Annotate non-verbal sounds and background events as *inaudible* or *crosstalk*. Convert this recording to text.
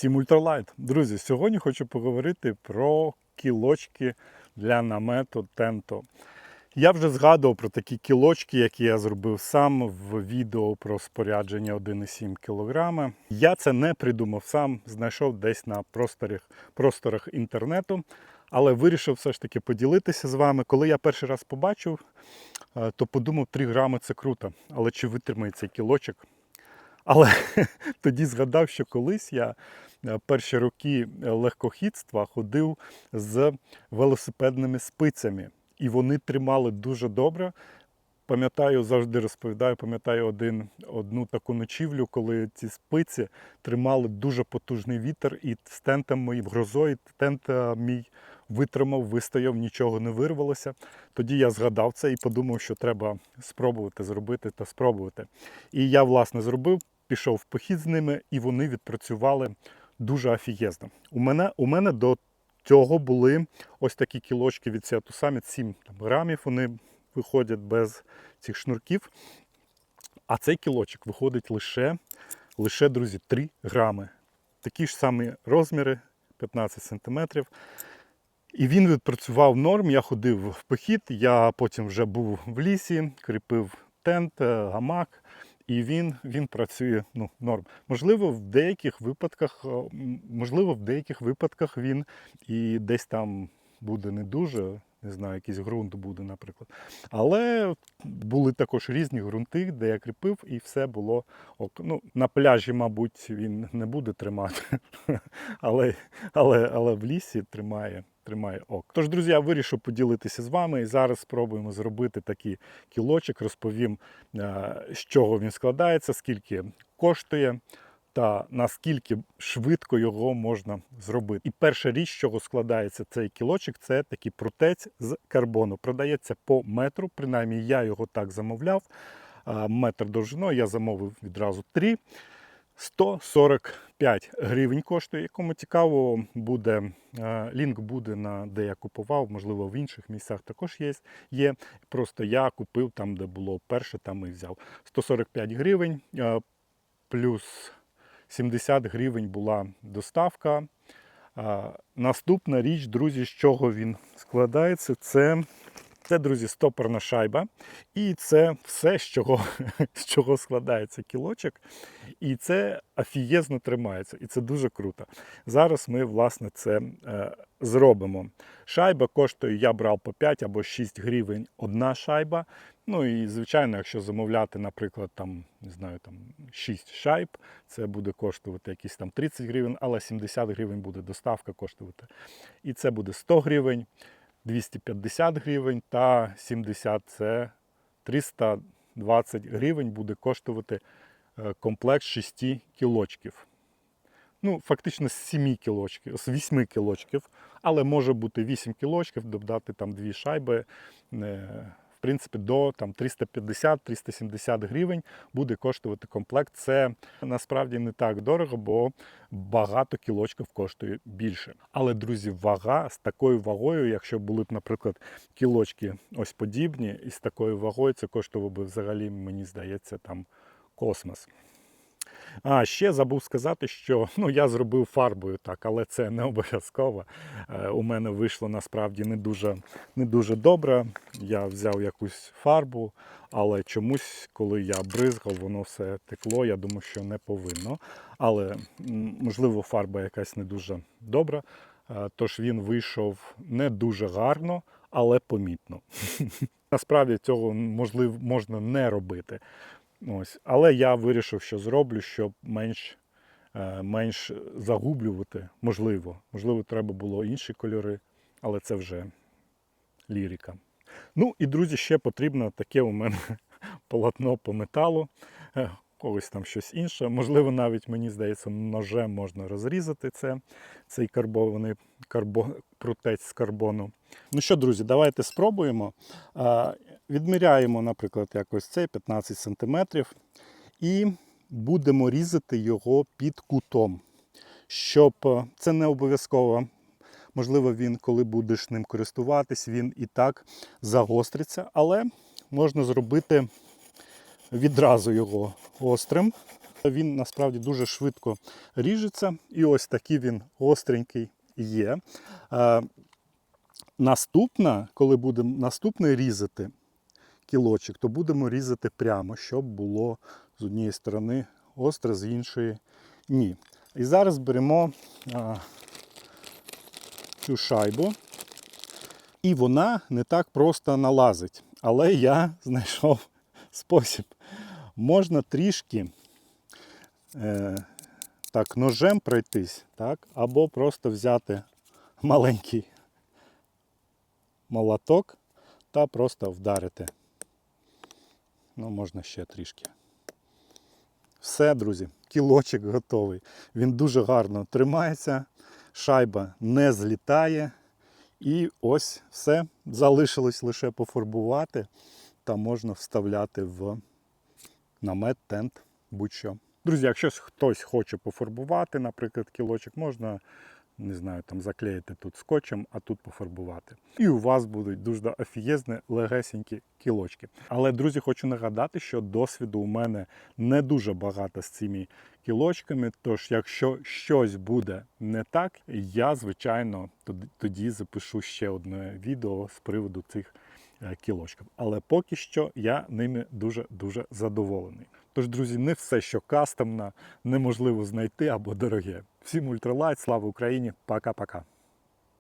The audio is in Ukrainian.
Всім ультралайт. Друзі, сьогодні хочу поговорити про кілочки для намету Тенто. Я вже згадував про такі кілочки, які я зробив сам в відео про спорядження 1,7 кг. Я це не придумав сам, знайшов десь на просторах, просторах інтернету, але вирішив все ж таки поділитися з вами. Коли я перший раз побачив, е, то подумав, 3 грами це круто. Але чи витримає цей кілочок? Але *laughs* тоді згадав, що колись я е, перші роки легкохідства ходив з велосипедними спицями, і вони тримали дуже добре. Пам'ятаю, завжди розповідаю, пам'ятаю один, одну таку ночівлю, коли ці спиці тримали дуже потужний вітер, і з тентом моїм грозою тент е, мій витримав, вистояв, нічого не вирвалося. Тоді я згадав це і подумав, що треба спробувати зробити та спробувати. І я, власне, зробив, пішов в похід з ними, і вони відпрацювали дуже офігезно. У мене, у мене до цього були ось такі кілочки від Seattle Summit, 7 там, грамів. Вони виходять без цих шнурків. А цей кілочок виходить лише, лише друзі, 3 грами. Такі ж самі розміри, 15 сантиметрів. І він відпрацював норм. Я ходив в похід, я потім вже був в лісі, кріпив тент, е, гамак, і він, він працює ну, норм. Можливо, в деяких випадках, е, можливо, в деяких випадках він і десь там буде не дуже. Не знаю, якийсь ґрунт буде, наприклад. Але були також різні ґрунти, де я кріпив, і все було ок. Ну, на пляжі, мабуть, він не буде тримати, *laughs* але, але, але в лісі тримає, тримає ок. Тож, друзі, я вирішив поділитися з вами і зараз спробуємо зробити такий кілочок, розповім, е, з чого він складається, скільки коштує. Та наскільки швидко його можна зробити. І перша річ, з чого складається цей кілочок, це такий прутець з карбону. Продається по метру, принаймні я його так замовляв. Метр довжиною я замовив відразу три. 145 гривень коштує. Якому цікаво, буде е, лінк буде на де я купував, можливо, в інших місцях також є. є. Просто я купив там, де було перше, там і взяв. 145 гривень е, плюс 70 гривень була доставка. Наступна річ, друзі, з чого він складається, це, це друзі, стопорна шайба. І це все, з чого, *laughs* з чого складається кілочок. І це офігезно тримається. І це дуже круто. Зараз ми, власне, це е, зробимо. Шайба коштує, я брав по 5 або 6 гривень одна шайба. Ну і звичайно, якщо замовляти, наприклад, там, не знаю, там 6 шайб, це буде коштувати якісь там 30 гривень, але 70 гривень буде доставка коштувати. І це буде 100 гривень, 250 гривень та 70 це 320 гривень буде коштувати е, комплект 6 кілочків. Ну, фактично з 7 кілочків, з 8 кілочків, але може бути 8 кілочків, додати там 2 шайби. В принципі, до там 350-370 гривень буде коштувати комплект. Це насправді не так дорого, бо багато кілочків коштує більше. Але, друзі, вага з такою вагою, якщо були б, наприклад, кілочки ось подібні, і з такою вагою це коштувало б взагалі, мені здається, там космос. А ще забув сказати, що ну, я зробив фарбою так, але це не обов'язково. Е, У мене вийшло насправді не дуже, не дуже добре. Я взяв якусь фарбу, але чомусь, коли я бризгав, воно все текло. Я думаю, що не повинно. Але можливо, фарба якась не дуже добра. Е, Тож він вийшов не дуже гарно, але помітно. *laughs* Насправді цього можливо можна не робити. Ось. Але я вирішив, що зроблю, щоб менш, е, менш загублювати. Можливо. Можливо, треба було інші кольори, але це вже лірика. Ну і, друзі, ще потрібно таке у мене *laughs* полотно по металу. Е, Когось там щось інше. Можливо, навіть мені здається, ножем можна розрізати це, цей карбований карбо, прутець з карбону. Ну що, друзі, давайте спробуємо. Відміряємо, наприклад, якось цей 15 см і будемо різати його під кутом. Щоб е, це не обов'язково. Можливо, він, коли будеш ним користуватись, він і так загостриться, але можна зробити відразу його острим. Він насправді дуже швидко ріжеться, і ось такий він гостренький є. Е, Наступна, коли будемо наступний різати кілочок, то будемо різати прямо, щоб було з однієї сторони гостре, з іншої ні. І зараз беремо а, цю шайбу, і вона не так просто налазить. Але я знайшов *laughs* спосіб. Можна трішки е, так, ножем пройтись, так, або просто взяти маленький молоток та просто вдарити. Ну, можна ще трішки. Все, друзі, кілочок готовий. Він дуже гарно тримається, шайба не злітає. І ось все. Залишилось лише пофарбувати та можна вставляти в намет, тент, будь-що. Друзі, якщо хтось хоче пофарбувати, наприклад, кілочок, можна не знаю, там заклеїти тут скотчем, а тут пофарбувати. І у вас будуть дуже офієзні, легесенькі кілочки. Але, друзі, хочу нагадати, що досвіду у мене не дуже багато з цими кілочками. Тож, якщо щось буде не так, я, звичайно, тоді- запишу ще одне відео з приводу цих е, кілочків. Але поки що я ними дуже-дуже задоволений. Тож, друзі, не все, що кастомно, неможливо знайти або дороге. Всім ультралайт, слава Україні, пока-пока.